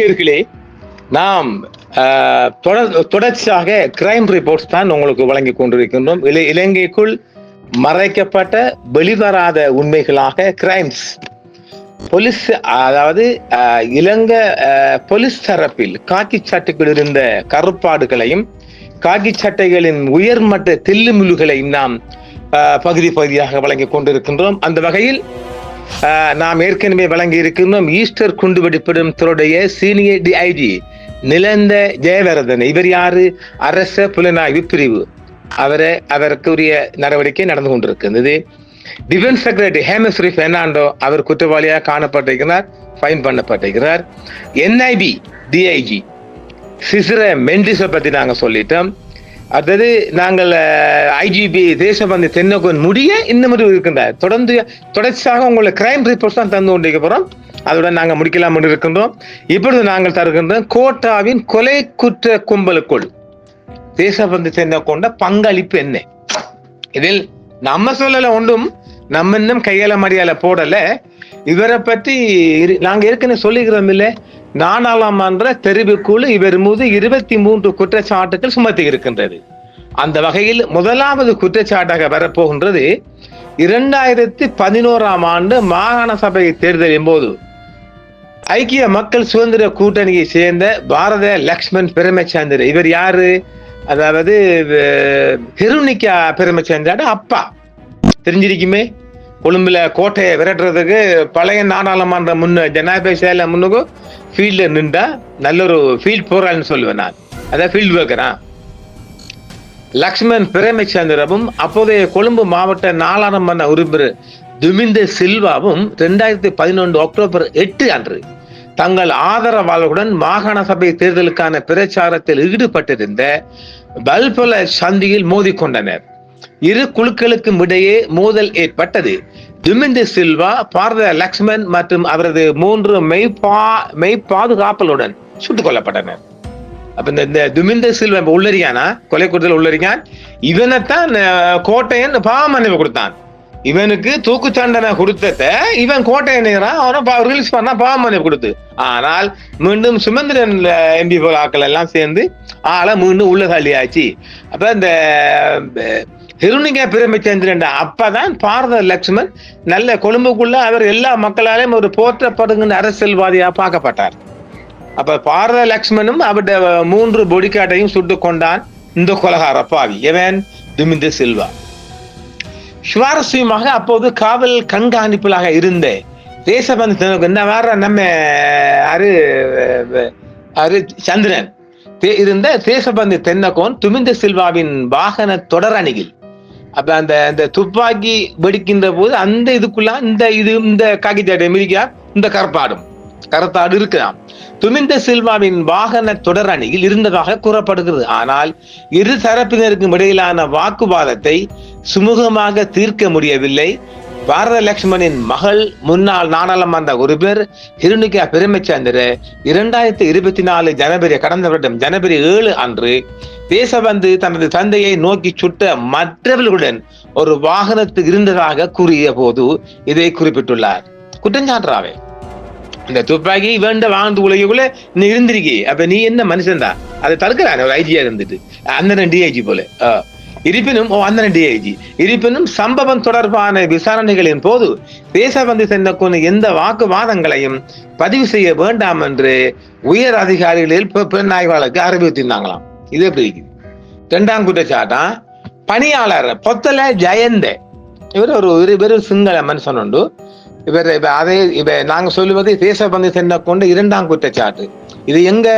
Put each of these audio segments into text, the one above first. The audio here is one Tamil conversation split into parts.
நேர்களே நாம் தொடர்ச்சியாக கிரைம் ரிப்போர்ட்ஸ் தான் உங்களுக்கு வழங்கி கொண்டிருக்கின்றோம். இலங்கைக்குள் மறைக்கப்பட்ட வெளிவராத உண்மைகளாக கிரைம்ஸ் போலீஸ் அதாவது இலங்கை போலீஸ் தரப்பில் காக்கி சட்டைக்குள் இருந்த கருப்பாடுகளையும் காக்கி சட்டைகளின் உயர்மட்ட தில்லுமுல்லுகளையும் நாம் பகுதி பகுதியாக வழங்கி கொண்டிருக்கின்றோம். அந்த வகையில் நாம் ஏற்கனவே வழங்கி இருக்கின்றோம் ஈஸ்டர் குண்டு வெடிப்பிடும் துறையுடைய சீனியர் டிஐஜி நிலந்த ஜெயவர்தன். இவர் யாரு? அரச புலனாய்வு பிரிவு. அவரை அவருக்குரிய நடவடிக்கை நடந்து கொண்டிருக்கின்றது. டிஃபென்ஸ் செக்ரட்டரி ஹேமஸ்ரீ பெர்னாண்டோ அவர் குற்றவாளியாக காணப்பட்டிருக்கிறார் ஃபைன் பண்ணப்பட்டிருக்கிறார். என்ஐபி டிஐஜி சிசிர மெண்டிஸை பற்றி நாங்கள் சொல்லிட்டோம். அதாவது நாங்கள் ஐஜிபி தேசபந்து தென்னகோன் முடிய இன்னும் ஒரு இருக்கின்றார். தொடர்ந்து தொடர்ச்சியாக உங்களை கிரைம் ரிப்போர்ட்ஸ் தான் தந்து கொண்டிருக்க போறோம். அதுடன் நாங்கள் முடிக்கலாம் என்று இருக்கின்றோம். இப்பொழுது நாங்கள் தருகின்றோம் கோட்டாவின் கொலை குற்ற கும்பலுக்குள் தேசபந்து தென்னகொண்ட பங்களிப்பு என்ன? இதில் நம்ம சொல்லல ஒன்றும் நம்ம இன்னும் கையால மரியாதை போடல. இவரை பற்றி நாங்க ஏற்கனவே சொல்லிக்கிறோம் இல்லை. நாடாளுமன்ற தெரிவுக்குழு இவர் மீது இருபத்தி மூன்று குற்றச்சாட்டுகள் சுமத்தி இருக்கின்றது. அந்த வகையில் முதலாவது குற்றச்சாட்டாக வரப்போகின்றது. இரண்டாயிரத்தி பதினோராம் ஆண்டு மாகாண சபை தேர்தலின் போது ஐக்கிய மக்கள் சுதந்திர கூட்டணியை சேர்ந்த பாரத லக்ஷ்மண் பிரமச்சந்திர. இவர் யாரு? அதாவது அஹ், ஹிருனிகா அப்பா. தெரிஞ்சிருக்குமே? கொழும்புல கோட்டையை விரட்டுறதுக்கு பழைய நாடாளுமன்ற முன்னு ஜனாதிபதி சேல முன்னுக்கு ஃபீல்டில் நின்றா நல்ல ஒரு ஃபீல்ட் போறாள்னு சொல்லுவேன் நான். அதான் ஃபீல்ட் ஒர்க்கரா லக்ஷ்மண் பிரேமச்சந்திரவும் அப்போதைய கொழும்பு மாவட்ட நாடாளுமன்ற உறுப்பினர் துமிந்த சில்வாவும் ரெண்டாயிரத்தி பதினொன்று அக்டோபர் எட்டு அன்று தங்கள் ஆதரவாளர்களுடன் மாகாண சபை தேர்தலுக்கான பிரச்சாரத்தில் ஈடுபட்டிருந்த பல்பல சந்தியில் மோதிக்கொண்டனர். இரு குழுக்களுக்கும் இடையே மோதல் ஏற்பட்டது. துமிந்த சில்வா பாரத லக்ஷ்மண் மற்றும் அவரது மூன்று மெய்பா மெய்பாதுகாப்பலுடன் சுட்டுக் கொல்லப்பட்டனர் அப்ப இந்த இந்த துமிந்த சில்வா இப்ப உள்ளரியானா? கொலை கொடுத்தல் உள்ளரியான்? இவனைத்தான் கோட்டையன் பாவமன்னிவு கொடுத்தான். இவனுக்கு தூக்கு தண்டனை கொடுத்தத இவன் கோட்டையை நேரம் அவனை ரிலீஸ் பண்ணா பாவமன்னிவு கொடுத்து. ஆனால் மீண்டும் சுமந்திரன் எம்பி போல எல்லாம் சேர்ந்து ஆளை மீண்டும் உள்ள தள்ளியாச்சு. அப்ப இந்த ஹிருணிகா பிரமச்சந்திரன் அப்பதான் பாரத லட்சுமண் நல்ல கொழும்புக்குள்ள அவர் எல்லா மக்களாலையும் ஒரு போற்றப்படுகின்ற அரசியல்வாதியா பார்க்கப்பட்டார். அப்ப பாரத லட்சுமணும் அவருடைய மூன்று பொடிக்காட்டையும் சுட்டு கொண்டான் இந்த கொலகார பாவி. எவன்? துமிந்த சில்வா. சுவாரஸ்யமாக அப்போது காவல் கண்காணிப்பிலாக இருந்த. தேசபந்து தினக்கு இந்த வார நம்ம அரு அரு சந்திரன். தே- இருந்த தேசபந்து தென்னகோன் துமிந்த சில்வாவின் வாகன தொடரணியில். அப்ப அந்த அந்த துப்பாக்கி வெடிக்கின்ற போது அந்த இதுக்குள்ள இந்த இது இந்த காகிதத்தை மிதிக்கா இந்த கரப்பாடும். கரத்தாடு இருக்கலாம். துமிந்த சில்வாவின் வாகன தொடர் அணியில் இருந்ததாக கூறப்படுகிறது. ஆனால் இரு தரப்பினருக்கும் இடையிலான வாக்குவாதத்தை சுமூகமாக தீர்க்க முடியவில்லை. பாரத லட்சுமணின் மகள் முன்னாள் நாடாளுமன்ற உறுப்பினர் ஹிருணிகா பெருமைச்சந்திர இரண்டாயிரத்தி இருபத்தி நாலு ஜனவரி கடந்த வருடம் ஜனவரி ஏழு அன்று தேசபந்து தனது தந்தையை நோக்கி சுட்ட மற்றவர்களுடன் ஒரு வாகனத்தில் இருந்ததாக கூறிய போது இதை குறிப்பிட்டுள்ளார். குற்றஞ்சான்றாவே இந்த துப்பாக்கி வேண்ட வாழ்ந்து உலகிக்குள்ள நீ இருந்திருக்கி அப்ப நீ என்ன மனுஷன் தான் அதை தடுக்கிறான்? ஒரு ஐஜியா இருந்துட்டு. அந்த டிஐஜி போல. ஆஹ் இருப்பினும் ஓ அந்த டிஐஜி இருப்பினும் சம்பவம் தொடர்பான விசாரணைகளின் போது தேசபந்து சென்னக்குன்னு எந்த வாக்குவாதங்களையும் பதிவு செய்ய வேண்டாம் என்று உயர் அதிகாரிகளில் பெண் ஆய்வாளருக்கு அறிவித்திருந்தாங்களாம் இது எப்படி இருக்குது? ரெண்டாம் குற்றச்சாட்டா? பணியாளர் பொத்தல ஜெயந்த. இவர் ஒரு இவர் சிங்கள மனுஷன் உண்டு இவர் இப்ப அதே இப்ப நாங்க சொல்லுவது தேசபந்து சென்ற கொண்ட இரண்டாம் குற்றச்சாட்டு. இது எங்க?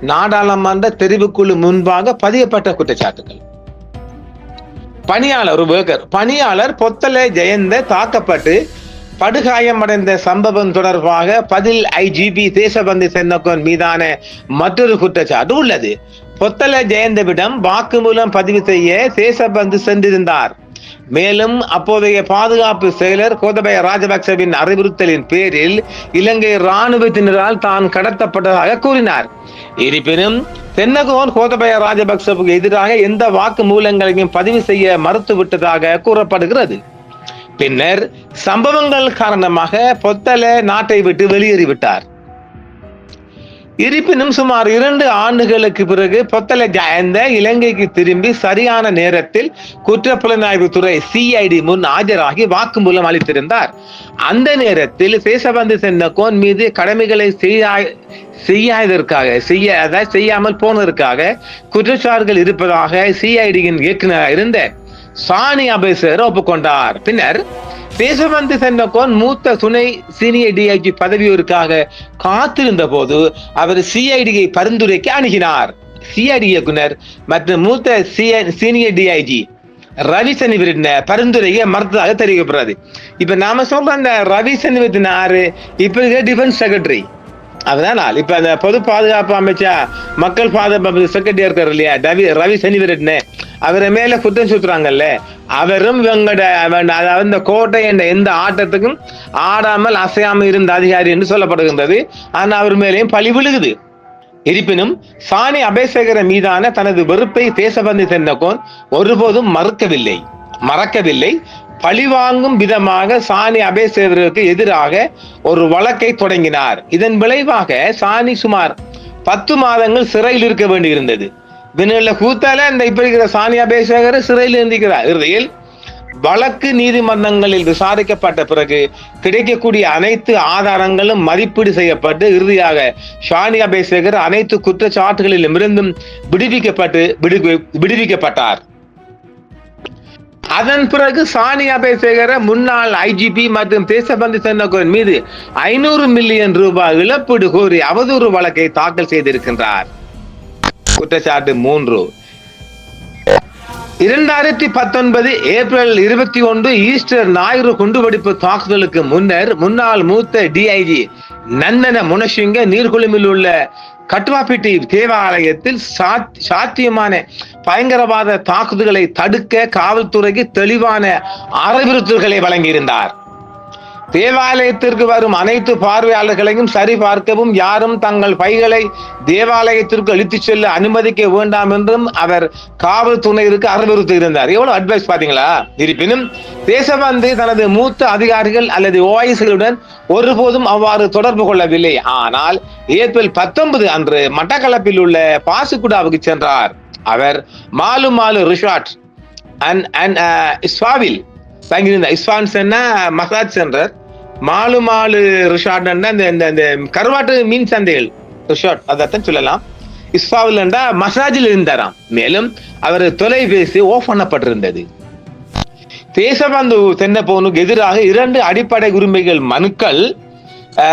நாடாளுமன்ற தெரிவுக்குழு முன்பாக பதியப்பட்ட குற்றச்சாட்டுகள். பணியாளர் ஒரு பணியாளர் பொத்தலை ஜெயந்த தாக்கப்பட்டு படுகாயமடைந்த சம்பவம் தொடர்பாக பதில் ஐஜிபி தேசபந்து சென்னக்கோன் மீதான மற்றொரு குற்றச்சாட்டு உள்ளது. பொத்தல ஜெயந்தவிடம் வாக்குமூலம் பதிவு செய்ய சேசபந்து சென்றிருந்தார். மேலும் அப்போதைய பாதுகாப்பு செயலர் கோதபய ராஜபக்சவின் அறிவுறுத்தலின் பேரில் இலங்கை இராணுவத்தினரால் தான் கடத்தப்பட்டதாக கூறினார். இருப்பினும் தென்னகோன் கோதபய ராஜபக்சவுக்கு எதிராக எந்த வாக்கு மூலங்களையும் பதிவு செய்ய மறுத்துவிட்டதாக கூறப்படுகிறது. பின்னர் சம்பவங்கள் காரணமாக பொத்தல நாட்டை விட்டு வெளியேறிவிட்டார். இருப்பினும் சுமார் இரண்டு ஆண்டுகளுக்கு பிறகு பொத்தலை ஜயந்த இலங்கைக்கு திரும்பி சரியான நேரத்தில் குற்றப்புலனாய்வு துறை சிஐடி முன் ஆஜராகி வாக்குமூலம் அளித்திருந்தார். அந்த நேரத்தில் சேசபந்து சென்னகோன் மீது கடமைகளை செய்யா செய்யாததற்காக செய்ய செய்யாமல் போனதற்காக குற்றச்சாட்டுகள் இருப்பதாக சிஐடியின் இயக்குநராக இருந்த சாணி பேசுகிற ஒப்புக்கொண்டார் பின்னர் தேசபந்து சென்னகோன் மூத்த துணை சீனியர் டிஐஜி பதவியோருக்காக காத்திருந்த போது அவர் சிஐடியை பரிந்துரைக்க அணுகினார். சிஐடி இயக்குனர் மற்றும் மூத்த சீனியர் டிஐஜி ரவி சனிவரின் பரிந்துரையை மறுத்ததாக தெரிவிக்கப்படுறது இப்ப நாம சொல்ற அந்த ரவி சனிவரின் ஆறு இப்ப இருக்கிற டிஃபென்ஸ் செக்ரட்டரி அதனால் இப்ப அந்த பொது பாதுகாப்பு அமைச்சா மக்கள் பாதுகாப்பு செக்ரட்டரி இருக்காரு இல்லையா? ரவி ரவி சனிவரட்னு. அவரை மேல குத்தம் சுத்துறாங்கல்ல அவரும் இவங்களோட அதாவது இந்த கோட்டை என்ற எந்த ஆட்டத்துக்கும் ஆடாமல் அசையாமல் இருந்த அதிகாரி என்று சொல்லப்படுகின்றது. ஆனால் அவர் மேலேயும் பழி விழுகுது. இருப்பினும் சாணி அபேசகர மீதான தனது வெறுப்பை தேசபந்து தென்னகோன் ஒருபோதும் மறுக்கவில்லை. மறக்கவில்லை. பழிவாங்கும் விதமாக சாணி அபேசேவருக்கு எதிராக ஒரு வழக்கை தொடங்கினார். இதன் விளைவாக சாணி சுமார் பத்து மாதங்கள் சிறையில் இருக்க வேண்டியிருந்தது. வினல கூத்தால இந்த இப்ப இருக்கிற சாணி அபேசேகர் சிறையில் இருந்திருக்கிறார். இறுதியில் வழக்கு நீதிமன்றங்களில் விசாரிக்கப்பட்ட பிறகு கிடைக்கக்கூடிய அனைத்து ஆதாரங்களும் மதிப்பீடு செய்யப்பட்டு இறுதியாக ஷானி அபேசேகர் அனைத்து குற்றச்சாட்டுகளிலும் இருந்தும் விடுவிக்கப்பட்டு விடுவிக்கப்பட்டார். அதன் பிறகு சானியா அபேசேகர முன்னாள் ஐஜிபி மற்றும் தேசபந்து சென்னகோன் மீது ஐநூறு மில்லியன் ரூபாய் இழப்பீடு கோரி அவதூறு வழக்கை தாக்கல் செய்திருக்கின்றார். குற்றச்சாட்டு மூன்று. இரண்டாயிரத்தி பத்தொன்பது ஏப்ரல் இருபத்தி ஒன்று ஈஸ்டர் ஞாயிறு குண்டுவெடிப்பு தாக்குதலுக்கு முன்னர் முன்னாள் மூத்த டிஐஜி நந்தன முனசிங்க நீர்குழுமில் உள்ள கட்டுவாப்பிட்டி தேவாலயத்தில் சாத்- சாத்தியமான பயங்கரவாத தாக்குதல்களை தடுக்க காவல்துறைக்கு தெளிவான அறிவுறுத்தல்களை வழங்கியிருந்தார். தேவாலயத்திற்கு வரும் அனைத்து பார்வையாளர்களையும் சரிபார்க்கவும் யாரும் தங்கள் பைகளை தேவாலயத்திற்கு அழித்துச் செல்ல அனுமதிக்க வேண்டாம் என்றும் அவர் காவல்துறையிற்கு அறிவுறுத்தி இருந்தார். எவ்வளவு அட்வைஸ் பாத்தீங்களா இருப்பினும் தேசபந்து தனது மூத்த அதிகாரிகள் அல்லது ஓஐசிகளுடன் ஒருபோதும் அவ்வாறு தொடர்பு கொள்ளவில்லை. ஆனால் ஏப்ரல் பத்தொன்பது அன்று மட்டக்களப்பில் உள்ள பாசுகுடாவுக்கு சென்றார். அவர் Maalu Maalu resort and and இஸ்வாவில் தங்கியிருந்தேன் இஸ்பான்சன்னா மசாஜ் சென்டர் மாலு மாலு ரிஷார்ட்னா அந்த இந்த இந்த கருவாட்டு மீன் சந்தைகள் ரிஷார்ட் அதைத்தான் சொல்லலாம். இஸ்பாவில்ண்டா மசாஜில் இருந்தாராம். மேலும் அவர் தொலைபேசி ஓஃப் பண்ணப்பட்டிருந்தது. தேசபந்து தென்னப்போனுக்கு எதிராக இரண்டு அடிப்படை உரிமைகள் மனுக்கள்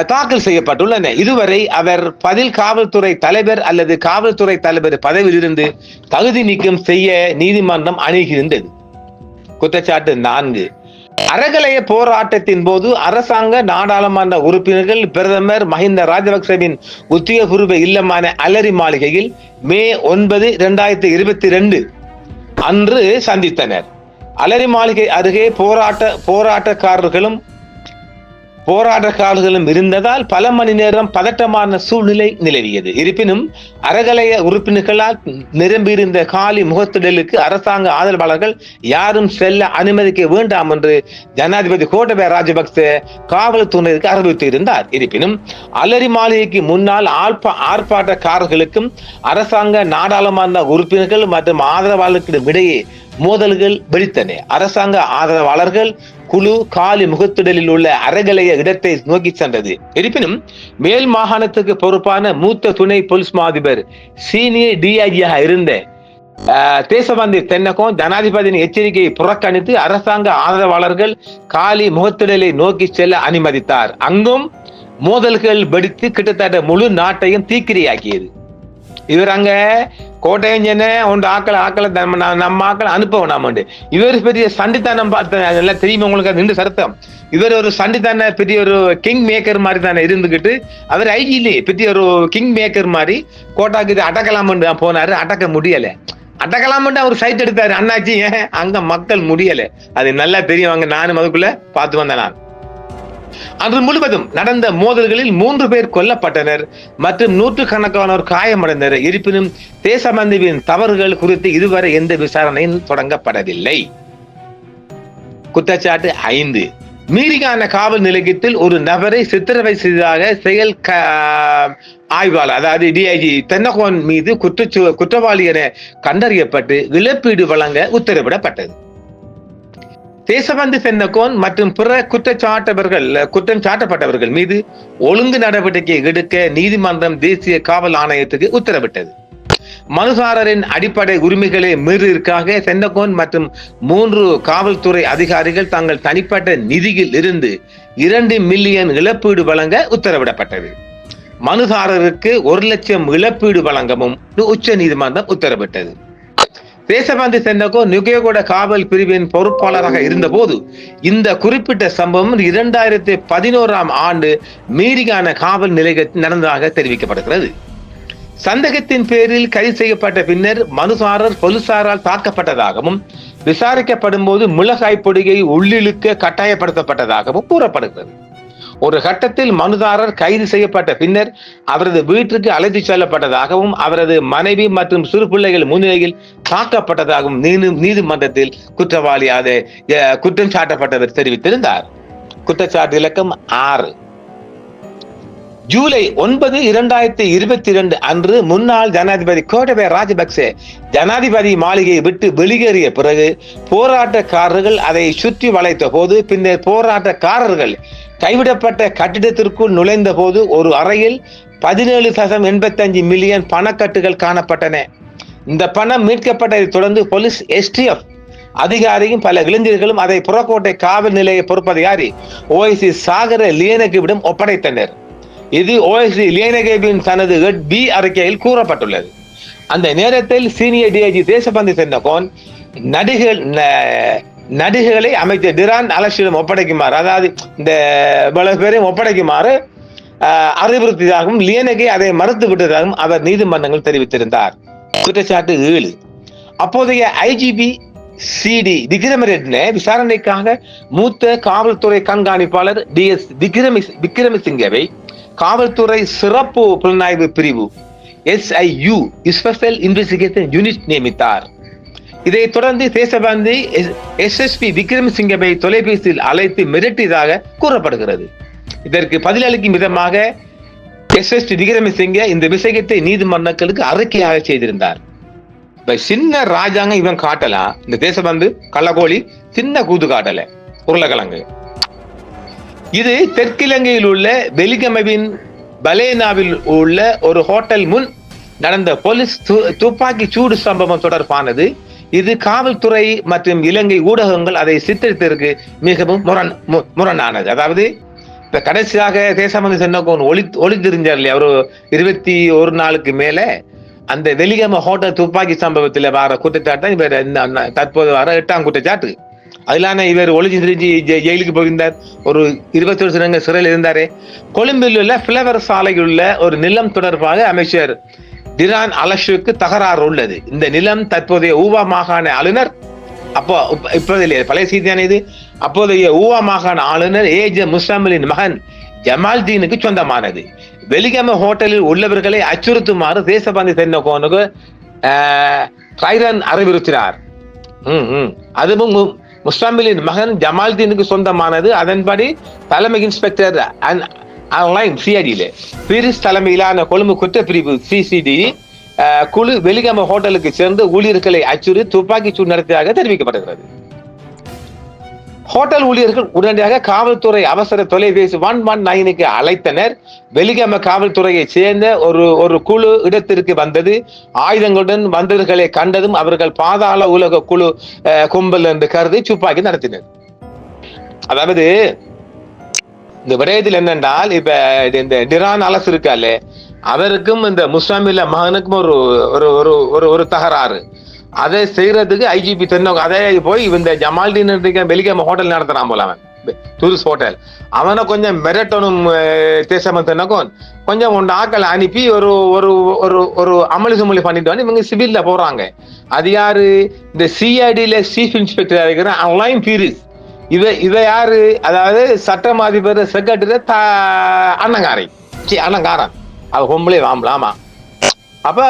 தாக்கல் செய்யப்பட்டுள்ளன. இதுவரை அவர் பதில் காவல்துறை தலைவர் அல்லது காவல்துறை தலைவர் பதவியிலிருந்து தகுதி நீக்கம் செய்ய நீதிமன்றம் அணுகியிருந்தது. குற்றச்சாட்டு நான்கு. அறகலைய போராட்டத்தின் போது அரசாங்க நாடாளுமன்ற உறுப்பினர்கள் பிரதமர் மஹிந்த ராஜபக்சவின் உத்தியோகபூர்வ இல்லமான அலரி மாளிகையில் மே ஒன்பது இரண்டாயிரத்தி இருபத்தி ரெண்டு அன்று சந்தித்தனர். அலரி மாளிகை அருகே போராட்ட போராட்டக்காரர்களும் போராட்டக்காரர்களும் இருந்ததால் பல மணி நேரம் பதட்டமான சூழ்நிலை நிலவியது. இருப்பினும் அறகலைய உறுப்பினர்களால் நிரம்பியிருந்த காலி முகத்திடலுக்கு அரசாங்க ஆதரவாளர்கள் யாரும் செல்ல அனுமதிக்க வேண்டாம் என்று ஜனாதிபதி கோட்டபய ராஜபக்ச காவல்துறையினருக்கு அறிவித்திருந்தார் இருப்பினும் அலரி மாளிகைக்கு முன்னால் ஆர்ப்பா ஆர்ப்பாட்டக்காரர்களுக்கும் அரசாங்க நாடாளுமன்ற உறுப்பினர்கள் மற்றும் ஆதரவாளர்களுக்கும் இடையே மோதல்கள் வெடித்தன அரசாங்க ஆதரவாளர்கள் குழு காலி முகத்திடலில் உள்ள அறகலைய இடத்தை நோக்கி சென்றது. இருப்பினும் மேல் மாகாணத்துக்கு பொறுப்பான மூத்த துணை போலீஸ் மாதிபர் சீனியர் டிஐஜியாக இருந்த ஆஹ், தேசபந்து தென்னகம் ஜனாதிபதியின் எச்சரிக்கையை புறக்கணித்து அரசாங்க ஆதரவாளர்கள் காலி முகத்திடலை நோக்கி செல்ல அனுமதித்தார். அங்கும் மோதல்கள் வெடித்து கிட்டத்தட்ட முழு நாட்டையும் தீக்கிரையாக்கியது. இவர் அங்க கோட்டையும் சென்ன உண்டு ஆக்களை ஆக்களை நம்ம நம்ம- ஆக்களை ஆக்களை நாம உண்டு. இவர் பெரிய சண்டித்தனம் பார்த்தேன் அதெல்லாம் தெரியுமா உங்களுக்கு? அது நின்று சருத்தம் இவர் ஒரு சண்டித்தன பெரிய ஒரு கிங் மேக்கர் மாதிரி தானே இருந்துகிட்டு அவர் ஐஜிலி பெரிய ஒரு கிங் மேக்கர் மாதிரி கோட்டாக்கு இது அடக்கலாமண்டு தான் போனாரு அடக்க முடியல. அடக்கலாம் அவர் சைட் எடுத்தாரு அண்ணாச்சி. ஏன்? அங்க மக்கள் முடியல. அது நல்லா தெரியும் அங்க நானும் அதுக்குள்ள பார்த்து வந்தேன் நான். அன்று முழுவதும் நடந்த மோதல்களில் மூன்று பேர் கொல்லப்பட்டனர். மற்றும் நூற்றுக்கணக்கானோர் காயமடைந்தனர். இருப்பினும் தேசபந்துவின் தவறுகள் குறித்து இதுவரை எந்த விசாரணையும் தொடங்கப்படவில்லை. குற்றச்சாட்டு ஐந்து. மீறிகான காவல் நிலையத்தில் ஒரு நபரை சித்திரவை செய்ததாக செயல் ஆய்வாளர் அதாவது டிஐஜி தென்னகோன் மீது குற்றச்சு குற்றவாளி என கண்டறியப்பட்டு இழப்பீடு வழங்க உத்தரவிடப்பட்டது. தேசபந்து தென்னகோன் மற்றும் பிற குற்றச்சாட்டவர்கள் குற்றம் சாட்டப்பட்டவர்கள் மீது ஒழுங்கு நடவடிக்கை எடுக்க நீதிமன்றம் தேசிய காவல் ஆணையத்துக்கு உத்தரவிட்டது. மனுதாரரின் அடிப்படை உரிமைகளை மீறியிருக்காக சென்னகோன் மற்றும் மூன்று காவல்துறை அதிகாரிகள் தங்கள் தனிப்பட்ட நிதியில் இருந்து இரண்டு மில்லியன் இழப்பீடு வழங்க உத்தரவிடப்பட்டது. மனுதாரருக்கு ஒரு லட்சம் இழப்பீடு வழங்கவும் உச்ச நீதிமன்றம் உத்தரவிட்டது. தேசபந்து சென்னகோ நுகேகோட காவல் பிரிவின் பொறுப்பாளராக இருந்தபோது இந்த குறிப்பிட்ட சம்பவம் இரண்டாயிரத்தி பதினோராம் ஆண்டு மீரிகான காவல் நிலையத்தில் நடந்ததாக தெரிவிக்கப்படுகிறது. சந்தேகத்தின் பேரில் கைது செய்யப்பட்ட பின்னர் மனுசாரர் போலீசாரால் தாக்கப்பட்டதாகவும் விசாரிக்கப்படும் போது மிளகாய் பொடியை உள்ளிழுக்க கட்டாயப்படுத்தப்பட்டதாகவும் கூறப்படுகிறது. ஒரு கட்டத்தில் மனுதாரர் கைது செய்யப்பட்ட பின்னர் அவரது வீட்டிற்கு அழைத்துச் செல்லப்பட்டதாகவும் அவரது மனைவி மற்றும் சிறு பிள்ளைகள் முன்னிலையில் தாக்கப்பட்டதாகவும் நீதி நீதிமன்றத்தில் குற்றவாளியாக குற்றம் சாட்டப்பட்டவர் தெரிவித்திருந்தார். குற்றச்சாட்டு இலக்கம் ஆறு. ஜூலை ஒன்பது இரண்டாயிரத்தி இருபத்தி இரண்டு அன்று முன்னாள் ஜனாதிபதி கோட்டபய ராஜபக்சே ஜனாதிபதி மாளிகையை விட்டு வெளியேறிய பிறகு போராட்டக்காரர்கள் அதை சுற்றி வளைத்த போது பின்னர் போராட்டக்காரர்கள் கைவிடப்பட்ட கட்டிடத்திற்குள் நுழைந்த போது ஒரு அறையில் பதினேழு சதம் எண்பத்தஞ்சு மில்லியன் பணக்கட்டுகள் காணப்பட்டன. இந்த பணம் மீட்கப்பட்டதை தொடர்ந்து போலீஸ் எஸ்டிஎஃப் அதிகாரியும் பல இளைஞர்களும் அதை புறக்கோட்டை காவல் நிலைய பொறுப்பதிகாரி ஓஎஸ்சி சாகர லியனகிவிடம் ஒப்படைத்தனர். இது ஓஎஸ்சி லியனகேவின் தனது பி அறிக்கையில் கூறப்பட்டுள்ளது. அந்த நேரத்தில் சீனியர் டிஐஜி தேசபந்து சென்னகோன் நடிகர் நடிகைகளை அமைச்சர் டிரான் அலட்சியிடம் ஒப்படைக்குமாறு அதாவது இந்த இவ்வளவு பேரையும் ஒப்படைக்குமாறு அறிவுறுத்தியதாகவும் லியனகே அதை மறுத்து விட்டதாகவும் அவர் நீதிமன்றங்கள் தெரிவித்திருந்தார். குற்றச்சாட்டு ஏழு. அப்போதைய ஐஜிபி சிடி விக்ரமரெட்ன விசாரணைக்காக மூத்த காவல்துறை கண்காணிப்பாளர் டி எஸ் விக்ரமி விக்ரமசிங்கவை காவல்துறை சிறப்பு புலனாய்வு பிரிவு எஸ்ஐயு ஸ்பெஷல் இன்வெஸ்டிகேஷன் யூனிட் நியமித்தார். இதைத் தொடர்ந்து தேசபாந்தி எஸ்எஸ்பி விக்ரமசிங்கவை தொலைபேசியில் அழைத்து மிரட்டியதாக கூறப்படுகிறது. இதற்கு பதிலளிக்கும் விதமாக எஸ்எஸ்பி விக்ரமசிங்க இந்த விஷயத்தை நீதிமன்றங்களுக்கு அறிக்கையாக செய்திருந்தார். இப்ப சின்ன ராஜாங்க இவன் காட்டலாம் இந்த தேசபந்து கள்ளக்கோழி சின்ன கூது காட்டல உருளைக்கிழங்கு. இது தெற்கிலங்கையில் உள்ள வெலிகமவின் பலேனாவில் உள்ள ஒரு ஹோட்டல் முன் நடந்த போலீஸ் து- துப்பாக்கி சூடு சம்பவம் தொடர்பானது. இது காவல்துறை மற்றும் இலங்கை ஊடகங்கள் அதை சித்தரித்ததற்கு மிகவும் முரண் மு- முரணானது. அதாவது இப்ப கடைசியாக தேசமந்து சென்னகோன் ஒளி ஒளித்திருந்தார் இல்லையா ஒரு இருபத்தி ஒரு நாளுக்கு மேல அந்த வெளிகம ஹோட்டல் துப்பாக்கி சம்பவத்தில் வர குற்றச்சாட்டு இவர் இந்த- தற்போது வர எட்டாம் குற்றச்சாட்டு. அதிலான இவர் ஒளிஞ்சு திரிஞ்சு ஜெ- ஜெயிலுக்கு போயிருந்தார். ஒரு இருபத்தி ஒரு சிறங்க சிறையில் இருந்தாரு. கொழும்பில் உள்ள பிளவர் சாலையில் உள்ள ஒரு நிலம் தொடர்பாக அமைச்சர் டிரான் அலஷுக்கு தகராறு உள்ளது. இந்த நிலம் தற்போதைய ஊவா மாகாண ஆளுநர் அப்போ இப்போது இல்லையா பழைய செய்தியான இது? அப்போதைய ஊவா மாகாண ஆளுநர் ஏஜ முஸ்லாமலின் மகன் ஜமால்தீனுக்கு சொந்தமானது. வெலிகம ஹோட்டலில் உள்ளவர்களை அச்சுறுத்துமாறு தேசபந்து தென்னகோனுக்கு கைரன் அறிவுறுத்தினார். ம், ம். அதுவும் மு- முஸ்லாமிலின் மகன் ஜமால்தீனுக்கு சொந்தமானது. அதன்படி தலைமை இன்ஸ்பெக்டர் ஆன்லைன் சிஐடியில பீரிஸ் தலைமையிலான கொழும்பு குற்றப்பிரிவு சிசிடி குழு வெலிகம ஹோட்டலுக்கு சேர்ந்து ஊழியர்களை அச்சுறு துப்பாக்கி சூடு நடத்தியதாக தெரிவிக்கப்படுகிறது ஹோட்டல் ஊழியர்கள் உடனடியாக காவல்துறை அவசர தொலைபேசி ஒன் ஒன் நைனுக்கு அழைத்தனர். வெலிகம காவல்துறையை சேர்ந்த ஒரு ஒரு குழு இடத்திற்கு வந்தது. ஆயுதங்களுடன் வந்தவர்களை கண்டதும் அவர்கள் பாதாள உலக குழு கும்பல் என்று கருதி துப்பாக்கி நடத்தினர். அதாவது இந்த விடயத்தில் என்னென்றால் இப்ப இந்த டிரான் அலஸ் இருக்காலே அவருக்கும் இந்த முஸ்லாமில மகனுக்கும் ஒரு ஒரு ஒரு ஒரு ஒரு தகராறு. அதை செய்யறதுக்கு ஐஜிபி தென்னோங்க அதே போய் இந்த ஜமால்டின் வெளிக்காம ஹோட்டல் நடத்துறான் போல அவன். Tourist hotel. அவனை கொஞ்சம் மிரட்டணும் தேசமன் தென்னக்கும் கொஞ்சம் ஒன்று ஆக்களை அனுப்பி ஒரு ஒரு ஒரு ஒரு அமளி சுமளி பண்ணிட்டு வந்து இவங்க சிவில்ல போறாங்க. அது யாரு? இந்த சிஐடியில சீஃப் இன்ஸ்பெக்டர் இருக்கிற அலைன் பீரிஸ் இதை இதை யாரு? அதாவது சட்டம் அதிபர் செக்ரட்டரி த அண்ணங்காரை. சி அண்ணங்காரன். அவ பொம்பளை வாம்பலாமா அப்ப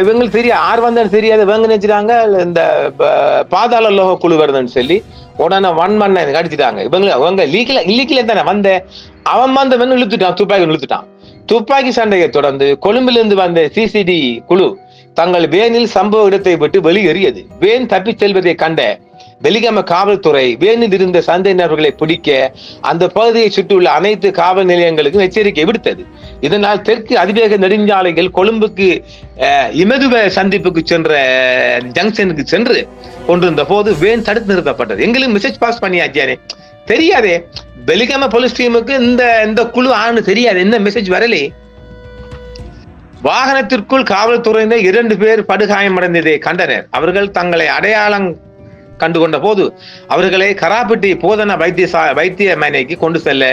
இவங்களுக்கு தெரியும் ஆர் வந்தன்னு தெரியாது இவங்க நினைச்சிட்டாங்க இந்த ப- பாதாள லோக குழு வருதுன்னு சொல்லி உடனே ஒன் மண்ணை அடிச்சிட்டாங்க. இவங்க அவங்க லீக்கில இல்லீக்கில தானே வந்த. அவன் வந்தவன் இழுத்துட்டான் துப்பாக்கி இழுத்துட்டான். துப்பாக்கி சண்டையை தொடர்ந்து கொழும்பிலிருந்து வந்த சிசிடி குழு தங்கள் வேனில் சம்பவ இடத்தை விட்டு வெளியேறியது. வேன் தப்பிச் செல்வதை கண்ட வெலிகம காவல்துறை வேனில் இருந்த சந்தையினர்களை பிடிக்க அந்த பகுதியை சுற்றியுள்ள அனைத்து காவல் நிலையங்களுக்கும் எச்சரிக்கை விடுத்தது. இதனால் தெற்கு அதிவேக நெடுஞ்சாலைகள் கொழும்புக்கு இமதுவ சந்திப்புக்கு சென்ற ஜங்ஷனுக்கு சென்று கொண்டிருந்த போது வேன் தடுத்து நிறுத்தப்பட்டது. எங்களுக்கு மெசேஜ் பாஸ் பண்ணியாச்சியானே தெரியாதே. வெலிகம போலீஸ் டீமுக்கு இந்த இந்த குழு ஆன்னு தெரியாது. என்ன மெசேஜ் வரலே? வாகனத்திற்குள் காவல்துறையினர் இரண்டு பேர் படுகாயமடைந்ததை கண்டனர். அவர்கள் தங்களை அடையாளம் கண்டுகொண்ட போது அவர்களை கராப்பட்டி போதனா வைத்திய வைத்தியமனைக்கு கொண்டு செல்ல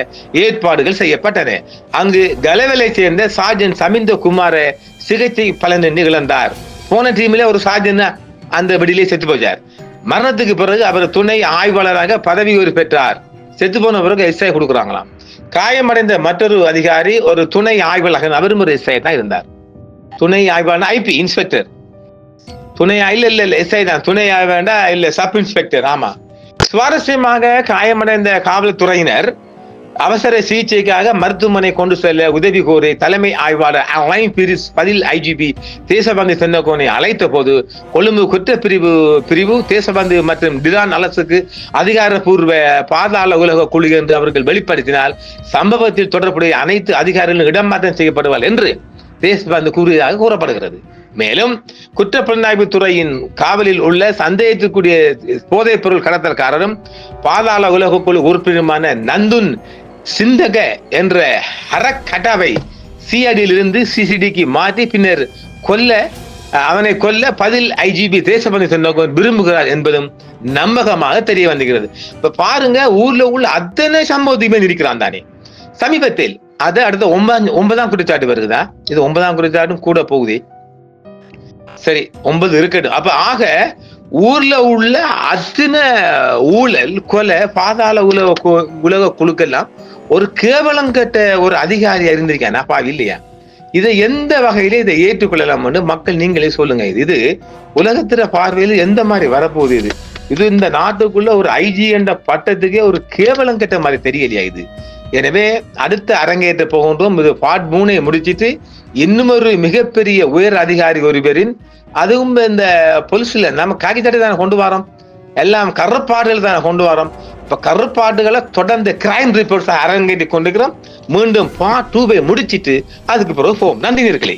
ஏற்பாடுகள் செய்யப்பட்டன. அங்கு கலவலை சேர்ந்த சார்ஜன் சமிந்த குமார சிகிச்சை பலனின்றி நிகழ்ந்தார். போன டீம்ல ஒரு சார்ஜன் அந்த வெடியிலே செத்து போச்சார் மரணத்துக்கு பிறகு அவர் துணை ஆய்வாளராக பதவி உயர்வு பெற்றார். செத்து போன பிறகு எஸ்ஐ கொடுக்குறாங்களாம். காயமடைந்த மற்றொரு அதிகாரி ஒரு துணை ஆய்வாளர் அவரும் ஒரு எஸ்ஐ தான் இருந்தார். துணை ஆய்வான ஐபி இன்ஸ்பெக்டர் துணை இல்ல இல்ல இல்ல எஸ்ஐ தான். துணை ஆய்வாண்டா இல்ல சப் இன்ஸ்பெக்டர் ஆமா. சுவாரஸ்யமாக காயமடைந்த காவல்துறையினர் அவசர சிகிச்சைக்காக மருத்துவமனை கொண்டு செல்ல உதவி கோரி தலைமை ஆய்வாளர் அலைன் பிரிஸ் பதில் ஐஜிபி தேசபந்து சென்னகோனை அழைத்த போது கொழும்பு குற்றப்பிரிவு பிரிவு தேசபந்து மற்றும் டிரான் அரசுக்கு அதிகாரப்பூர்வ பாதாள உலக குழு என்று அவர்கள் வெளிப்படுத்தினால் சம்பவத்தில் தொடர்புடைய அனைத்து அதிகாரிகளும் இடமாற்றம் செய்யப்படுவார் என்று தேசபந்து கூறியதாக கூறப்படுகிறது. மேலும் குற்றப்புலனாய்வு துறையின் காவலில் உள்ள சந்தேகத்துக்குரிய போதைப் பொருள் கடத்தல்காரரும் பாதாள உலக குழு உறுப்பினருமான நந்துன் சிந்தக என்ற ஹரக்கட்டாவை சிஐடியில் இருந்து சிசிடிக்கு மாற்றி பின்னர் கொல்ல அவனை கொல்ல பதில் ஐஜிபி தேசபந்து தென்னகோன் விரும்புகிறார் என்பதும் நம்பகமாக தெரிய வந்துகிறது இப்ப பாருங்க ஊர்ல உள்ள அத்தனை சம்பவத்தையுமே இருக்கிறான் தானே. சமீபத்தில் அது அடுத்த ஒன்பதாம் ஒன்பதாம் குற்றச்சாட்டு வருகுதா இது ஒன்பதாம் குற்றச்சாட்டும் கூட போகுது. சரி ஒன்பது இருக்கட்டும். அப்ப ஆக ஊர்ல உள்ள அத்தனை ஊழல் கொலை பாதாள உலக உலக குழுக்கெல்லாம் ஒரு கேவலம் கட்ட ஒரு அதிகாரியா இருந்திருக்கானா பாவி இல்லையா? இதை எந்த வகையில இதை ஏற்றுக்கொள்ளலாம்னு மக்கள் நீங்களே சொல்லுங்க. இது இது உலகத்திற பார்வையில் எந்த மாதிரி வரப்போகுது இது? இது இந்த நாட்டுக்குள்ள ஒரு ஐஜி என்ற பட்டத்துக்கே ஒரு கேவலம் கட்ட மாதிரி தெரியலையா இது? எனவே அடுத்த அரங்கேற்ற போகின்றோம். இது பார்ட் மூணை முடிச்சிட்டு இன்னும் ஒரு மிகப்பெரிய உயர் அதிகாரி ஒருவரின் அதுவும் இந்த பொலிசில் நம்ம காகிதத்தை தானே கொண்டு வரோம். எல்லாம் கருப்பாடுகள் தானே கொண்டு வரோம். இப்போ கருப்பாடுகளை தொடர்ந்து கிரைம் ரிப்போர்ட்ஸ் அரங்கேற்றி கொண்டிருக்கிறோம். மீண்டும் பார்ட் டூவை முடிச்சிட்டு அதுக்கு பிறகு போவோம். நன்றி நேர்களே